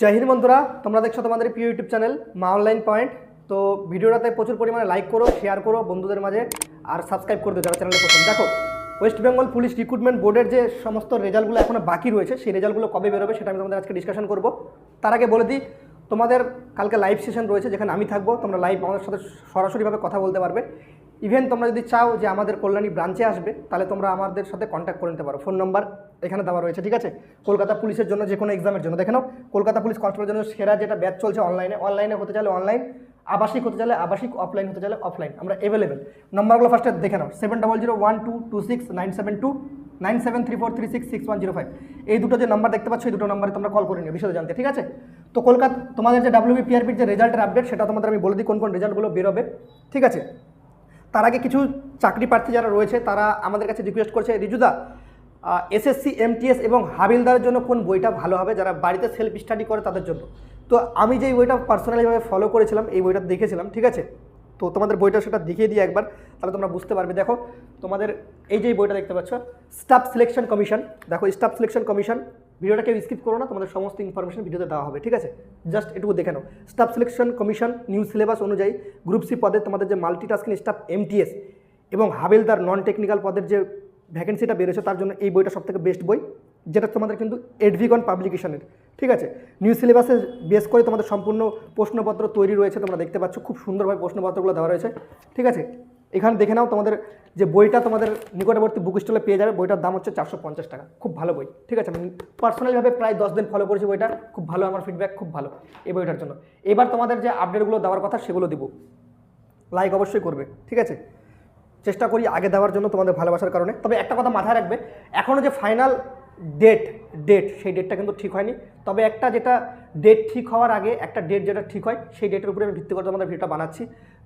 জয় হিন্দ বন্ধুরা, তোমরা দেখছ তোমাদের প্রিয় YouTube channel Maa online point. তো ভিডিওটাতে প্রচুর পরিমাণে লাইক করো শেয়ার করো বন্ধুদের মাঝে, আর সাবস্ক্রাইব করে দিও যারা চ্যানেলে প্রথম। দেখো ওয়েস্ট বেঙ্গল পুলিশ রিক্রুটমেন্ট বোর্ডের যে সমস্ত রেজাল্টগুলো এখনও বাকি রয়েছে, সেই রেজাল্টগুলো কবে বেরোবে সেটা আমি তোমাদের আজকে ডিসকাশন করব। তার আগে বলে দিই, তোমাদের কালকে লাইভ সেশন রয়েছে, যেখানে আমি থাকব, তোমরা লাইভ আমাদের সাথে সরাসরিভাবে কথা বলতে পারবে। ইভেন তোমরা যদি চাও যে আমাদের কল্যাণী ব্রাঞ্চে আসবে, তাহলে তোমরা আমাদের সাথে কন্ট্যাক্ট করে নিতে পারো। ফোন নাম্বার এখানে দেওয়া রয়েছে, ঠিক আছে? কলকাতা পুলিশের জন্য যে কোনো এক্সামের জন্য। দেখে নাও, কলকাতা পুলিশ কনস্টেবলের জন্য সেরা যেটা ব্যাচ চলছে অনলাইনে অনলাইনে হতে চাইলে অনলাইন আবাসিক হতে চাইলে আবাসিক অফলাইন হতে চাইলে অফলাইন আমরা অ্যাভেলেবেল নম্বরগুলো ফার্স্টে দেখে নাও seven double zero one two two six nine seven two nine seven three four three six six one zero five এই দুটো যে নাম্বার দেখতে পাচ্ছ, এই দুটো নাম্বারে তোমরা কল করে নিও বিষয়ে জানতে, ঠিক আছে? তো কলকাতা, তোমাদের যে ডাব্লিউবি পিআরপির যে রেজাল্টের আপডেট সেটা তোমাদের আমি বলে দিই, কোন কোন রেজাল্টগুলো বেরোবে, ঠিক আছে? তার আগে কিছু চাকরি প্রার্থী যারা রয়েছে, তারা আমাদের কাছে রিকোয়েস্ট করছে, রিজুদা এসএসসি এমটিএস এবং হাবিলদারের জন্য কোন বইটা ভালো হবে যারা বাড়িতে সেলফ স্টাডি করে তাদের জন্য? তো আমি যে বইটা পার্সোনালিভাবে ফলো করেছিলাম, এই বইটা দেখেছিলাম, ঠিক আছে? তো তোমাদের বইটা সেটা দেখিয়ে দিই একবার, তাহলে তোমরা বুঝতে পারবে। দেখো, তোমাদের এই যে বইটা দেখতে পাচ্ছ, স্টাফ সিলেকশন কমিশন। দেখো, স্টাফ সিলেকশন কমিশন, ভিডিওটা কেউ স্কিপ করো না, তোমাদের সমস্ত ইনফরমেশন ভিডিওতে দেওয়া হবে, ঠিক আছে? জাস্ট এটুকু দেখে নাও। Staff selection commission new syllabus অনুযায়ী গ্রুপ সি পদে তোমাদের যে মাল্টিটাস্কিং স্টাফ এমটিএস এবং হাবেলদার নন টেকনিক্যাল পদের যে ভ্যাকেন্সিটা বেরোছে তার জন্য এই বইটা সবথেকে বেস্ট বই। যেটা তোমাদের কিন্তু এডভিগন পাবলিকেশনের ঠিক আছে? নিউ সিলেবাসে বেস করে তোমাদের সম্পূর্ণ প্রশ্নপত্র তৈরি রয়েছে, তোমরা দেখতে পাচ্ছ, খুব সুন্দরভাবে প্রশ্নপত্রগুলো দেওয়া রয়েছে, ঠিক আছে? এখানে দেখে নাও তোমাদের যে বইটা তোমাদের নিকটবর্তী বুক স্টলে পেয়ে যাবে, বইটার দাম হচ্ছে চারশো পঞ্চাশ টাকা, খুব ভালো বই, ঠিক আছে? আমি পার্সোনালিভাবে প্রায় দশ দিন ফলো করেছি বইটা, খুব ভালো আমার ফিডব্যাক খুব ভালো এই বইটার জন্য। এবার তোমাদের যে আপডেটগুলো দেওয়ার কথা সেগুলো দেবো। লাইক অবশ্যই করবে, ঠিক আছে? চেষ্টা করি আগে দেওয়ার জন্য তোমাদের ভালোবাসার কারণে। তবে একটা কথা মাথায় রাখবে এখনও যে ফাইনাল ডেট ডেট সেই ডেটটা কিন্তু ঠিক হয়নি। তবে একটা যেটা ডেট ঠিক হওয়ার আগে, একটা ডেট যেটা ঠিক হয়, সেই ডেটের উপরে আমি ভিত্তি করে তোমাদের ভিডিওটা বানাচ্ছি।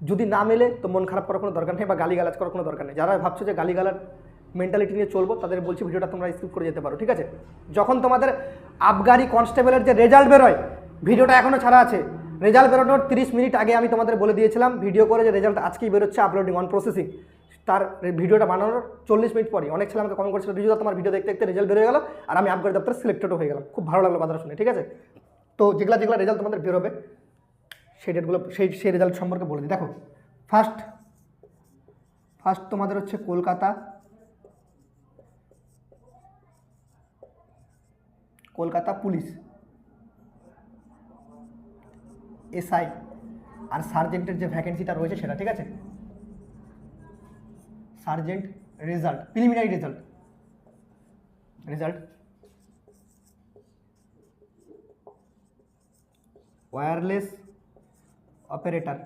যদি না মেলে, তো মন খারাপ করার কোনো দরকার নেই বা গালিগালাজ করার কোনো দরকার নেই। যারা ভাবছ যে গালিগালার মেন্টালিটি নিয়ে চলবো, তাদের বলছি ভিডিওটা তোমরা স্কিপ করে যেতে পারো, ঠিক আছে? যখন তোমাদের আবগারি কনস্টেবলের যে রেজাল্ট বেরোয় ভিডিওটা এখনও ছাড়া আছে রেজাল্ট বেরোনোর তিরিশ মিনিট আগে আমি তোমাদের বলে দিয়েছিলাম ভিডিও করে যে রেজাল্ট আজকেই বেরোচ্ছে আপলোডিং অন প্রসেসিং তার ভিডিওটা বানানোর চল্লিশ মিনিট পরে অনেক ছেলে আমাকে কমেন্ট করেছিল, রিজুদা, তোমার ভিডিও দেখতে দেখতে রেজাল্ট বেরোয় গেল আর আমি আবগারি দপ্তরে সিলেক্টেডও হয়ে গেলাম। খুব ভালো লাগল কথাটা শুনে, ঠিক আছে? তো যেগুলো যেগুলো রেজাল্ট তোমাদের বেরোবে সেই ডেটগুলো সেই সেই রেজাল্ট সম্পর্কে বলে দিই। দেখো ফার্স্ট ফার্স্ট তোমাদের হচ্ছে কলকাতা কলকাতা পুলিশ এসআই আর সার্জেন্টের যে ভ্যাকেন্সিটা রয়েছে সেটা, ঠিক আছে? Sergeant result preliminary result result wireless operator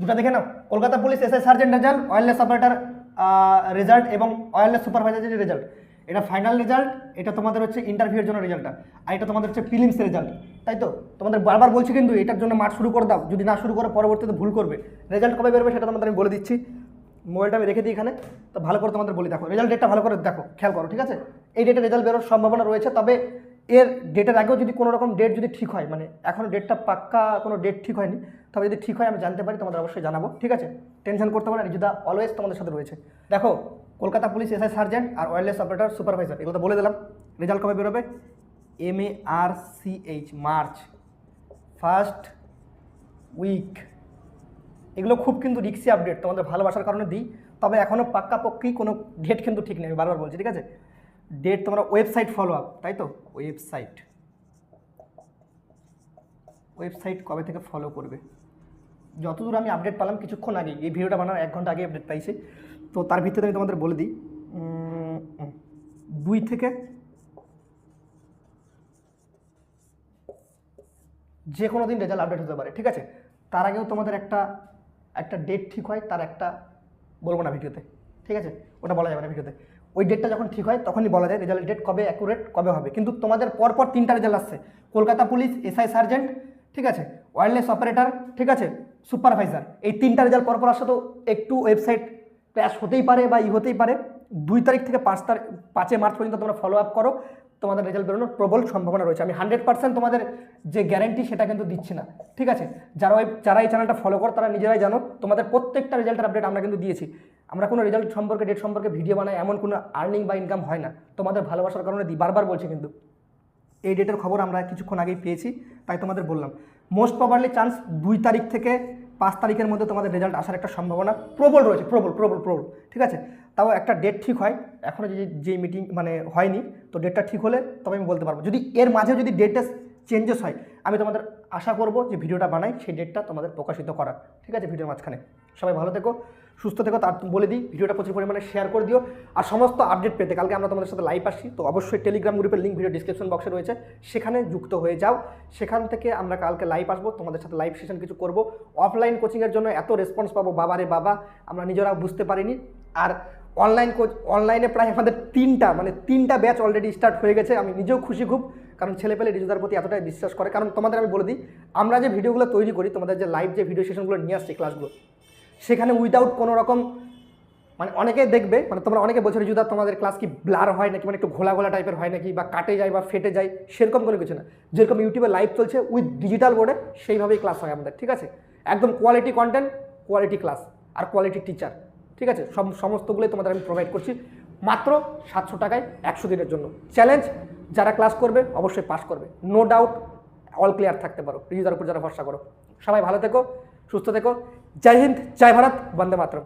দুটা দেখে নাও। Kolkata police SI sergeant result wireless operator result এবং ওয়্যারলেস সুপারভাইজারের রেজাল্ট এটা ফাইনাল রেজাল্ট এটা তোমাদের হচ্ছে ইন্টারভিউয়ের জন্য রেজাল্টটা আর এটা তোমাদের হচ্ছে ফিলিমস রেজাল্ট তাই তো? তোমাদের বারবার বলছি কিন্তু এটার জন্য মাঠ শুরু করে দাও। যদি না শুরু করে, পরবর্তীতে ভুল করবে। রেজাল্ট কবে বেরোবে সেটা তোমাদের আমি বলে দিচ্ছি। মোবাইলটা আমি রেখে দিই এখানে। তো ভালো করে তোমাদের বলি দেখো। রেজাল্ট ডেটটা ভালো করে দেখো। খেয়াল করো, ঠিক আছে? এই ডেটে রেজাল্ট বেরোর সম্ভাবনা রয়েছে। তবে এর ডেটের আগেও যদি কোনো রকম ডেট যদি ঠিক হয় মানে এখনও ডেটটা পাক্কা কোনো ডেট ঠিক হয়নি, তবে যদি ঠিক হয় আমি জানতে পারি, তোমাদের অবশ্যই জানাব। ঠিক আছে? টেনশন করতে পারে রিজুদা অলওয়েজ তোমাদের সাথে রয়েছে। দেখো কলকাতা পুলিশ, এসআই সার্জেন্ট আর ওয়্যারলেস অপারেটর সুপারভাইজার, এগুলো তো বলে দিলাম। রেজাল্ট কবে বেরোবে? M A R C H March. First week এগুলো খুব কিন্তু রিক্সি আপডেট তোমাদের ভালোবাসার কারণে দিই। তবে এখনও পাক্কাপক্কি কোনো ডেট কিন্তু ঠিক নেই, আমি বারবার বলছি, ঠিক আছে? ডেট তোমরা ওয়েবসাইট ফলো আপ তাই তো? ওয়েবসাইট ওয়েবসাইট কবে থেকে ফলো করবে? যতদূর আমি আপডেট পেলাম, কিছুক্ষণ আগে, এই ভিডিওটা বানানোর এক ঘণ্টা আগে আপডেট পাইছি। তো তার ভিত্তিতে আমি তোমাদের বলে দিই দুই থেকে যে কোনো দিন রেজাল্ট আপডেট হতে পারে, ঠিক আছে? তার আগেও তোমাদের একটা একটা ডেট ঠিক হয়, তার একটা বলব না ভিডিওতে ঠিক আছে? ওটা বলা যাবে না ভিডিওতে ওই ডেটটা যখন ঠিক হয়, তখনই বলা যায় রেজাল্ট ডেট কবে অ্যাকুরেট কবে হবে। কিন্তু তোমাদের পরপর তিনটা রেজাল্ট আসছে। কলকাতা পুলিশ এসআই সার্জেন্ট ঠিক আছে? ওয়্যারলেস অপারেটর ঠিক আছে? সুপারভাইজার। এই তিনটা রেজাল্ট পরপর আসলে তো একটু ওয়েবসাইট ক্র্যাশ হতেই পারে বা ই হতেই পারে। দুই তারিখ থেকে পাঁচ তারিখ পাঁচে মার্চ পর্যন্ত তোমরা ফলো আপ করো। তোমাদের রেজাল্ট বেরোনোর প্রবল সম্ভাবনা রয়েছে। আমি হান্ড্রেড পার্সেন্ট তোমাদের যে গ্যারেন্টি সেটা কিন্তু দিচ্ছি না। ঠিক আছে? যারা ওই, যারা এই চ্যানেলটা ফলো করো, তারা নিজেরাই জানো, তোমাদের প্রত্যেকটা রেজাল্টের আপডেট আমরা কিন্তু দিয়েছি। আমরা কোনো রেজাল্ট সম্পর্কে ডেট সম্পর্কে ভিডিও বানাই, এমন কোনো আর্নিং বা ইনকাম হয় না। তোমাদের ভালোবাসার কারণে দিই। বারবার বলছি কিন্তু, এই ডেটের খবর আমরা কিছুক্ষণ আগেই পেয়েছি, তাই তোমাদের বললাম। মোস্ট প্রবাবলি চান্স দুই তারিখ থেকে পাঁচ তারিখের মধ্যে তোমাদের রেজাল্ট আসার একটা সম্ভাবনা প্রবল রয়েছে, প্রবল প্রবল প্রবল, ঠিক আছে? তাও একটা ডেট ঠিক হয় এখনও যে যে মিটিং মানে হয়নি, তো ডেটটা ঠিক হলে তবে আমি বলতে পারব। যদি এর মাঝে যদি ডেটটা চেঞ্জেস হয়, আমি তোমাদের আশা করব যে ভিডিওটা বানাই, সেই ডেটটা তোমাদের প্রকাশিত করার, ঠিক আছে? ভিডিওর মাঝখানে। সবাই ভালো থেকো। সুস্থ থেকো, তার বলে দিই, ভিডিওটা প্রচুর পরিমাণে শেয়ার করে দিও। আর সমস্ত আপডেট পেতে কালকে আমরা তোমাদের সাথে লাইভ আসছি। তো অবশ্যই টেলিগ্রাম গ্রুপের লিঙ্ক ভিডিও ডিসক্রিপশন বক্সে রয়েছে। সেখানে যুক্ত হয়ে যাও। সেখান থেকে আমরা কালকে লাইভ আসব। তোমাদের সাথে লাইভ সেশন কিছু করব। অফলাইন কোচিংয়ের জন্য এত রেসপন্স পাবো বাবারে বাবা, আমরা নিজেরা বুঝতে পারিনি। আর অনলাইন কোচ অনলাইনে প্রায় আমাদের তিনটা মানে তিনটা ব্যাচ অলরেডি স্টার্ট হয়ে গেছে। আমি নিজেও খুশি খুব, কারণ ছেলে পেলে রিজুদার প্রতি এতটাই বিশ্বাস করে। কারণ তোমাদের আমি বলে দিই, আমরা যে ভিডিওগুলো তৈরি করি, তোমাদের যে লাইভ যে ভিডিও সেশনগুলো নিয়ে আসছি ক্লাসগুলো সেখানে উইদাউট কোনো রকম মানে অনেকে দেখবে মানে তোমরা অনেকে বলছো রিজুদা তোমাদের ক্লাস কি ব্লার হয় নাকি? মানে একটু ঘোলা ঘোলা টাইপের হয় নাকি? বা কাটে যায় বা ফেটে যায়? সেরকম কোনো কিছু না। যেরকম ইউটিউবে লাইভ চলছে উইথ ডিজিটাল বোর্ডে সেইভাবেই ক্লাস হয় আমাদের, ঠিক আছে? একদম কোয়ালিটি কন্টেন্ট কোয়ালিটি ক্লাস আর কোয়ালিটি টিচার ঠিক আছে? সব সমস্তগুলোই তোমাদের আমি প্রোভাইড করছি, মাত্র সাতশো টাকায় একশো দিনের জন্য। চ্যালেঞ্জ যারা ক্লাস করবে, অবশ্যই পাস করবে। নো ডাউট অল ক্লিয়ার থাকতে পারো। রিজুদার উপর যারা ভরসা করো। সবাই ভালো থেকো। সুস্থ থেকো। জয় হিন্দ জয় ভারত বন্দে মাতরম।